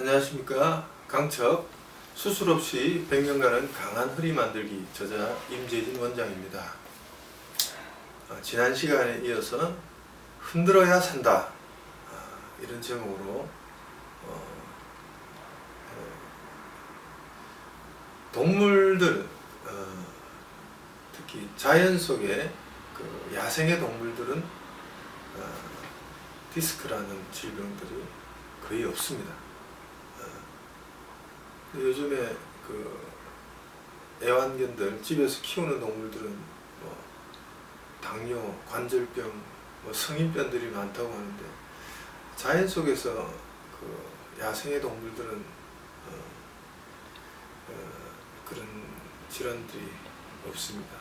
안녕하십니까. 강척 수술 없이 100년간은 강한 허리 만들기 저자 임재진 원장입니다. 아, 지난 시간에 이어서 흔들어야 산다. 아, 이런 제목으로 어, 어, 동물들 어, 특히 자연 속의 그 야생의 동물들은 어, 디스크라는 질병들이 거의 없습니다. 어, 근데 요즘에 그 애완견들 집에서 키우는 동물들은 뭐 당뇨, 관절병, 뭐 성인병들이 많다고 하는데 자연 속에서 그 야생의 동물들은 어, 어, 그런 질환들이 없습니다.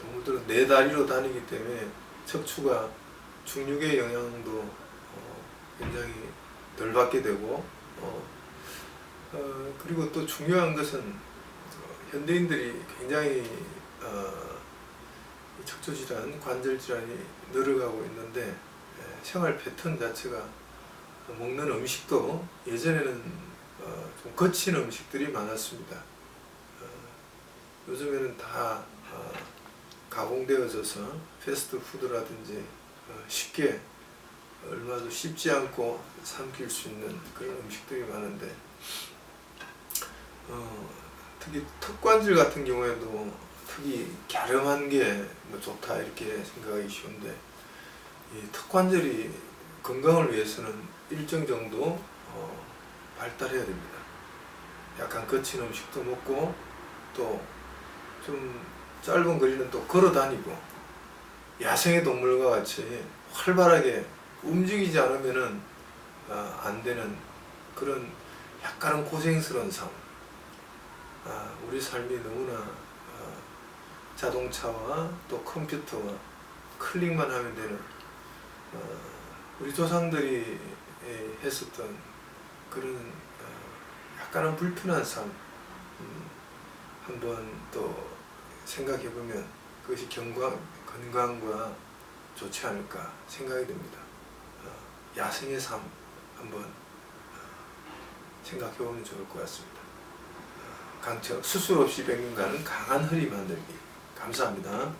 동물들은 네 다리로 다니기 때문에 척추가 중력의 영향도 어, 굉장히 덜 받게 되고 어, 어, 그리고 또 중요한 것은 어, 현대인들이 굉장히 어, 이 척추 질환, 관절 질환이 늘어가고 있는데 예, 생활 패턴 자체가 먹는 음식도 예전에는 어, 좀 거친 음식들이 많았습니다. 어, 요즘에는 다 어, 가공되어져서 패스트푸드라든지 어, 쉽게 얼마도 쉽지 않고 삼킬 수 있는 그런 음식들이 많은데 어, 특히 턱관절 같은 경우에도 특히 갸름한 게 뭐 좋다 이렇게 생각하기 쉬운데 이 턱관절이 건강을 위해서는 일정 정도 어, 발달해야 됩니다. 약간 거친 음식도 먹고 또 좀 짧은 거리는 또 걸어 다니고 야생의 동물과 같이 활발하게 움직이지 않으면은 아, 안 되는 그런 약간은 고생스러운 삶. 아, 우리 삶이 너무나 아, 자동차와 또 컴퓨터와 클릭만 하면 되는 어, 우리 조상들이 에, 했었던 그런 어, 약간은 불편한 삶 음, 한번 또 생각해 보면 그것이 건강, 건강과 좋지 않을까 생각이 듭니다. 어, 야생의 삶 한번 어, 생각해 보면 좋을 것 같습니다. 어, 강철 수술 없이 100년간은 강한 허리 만들기 감사합니다.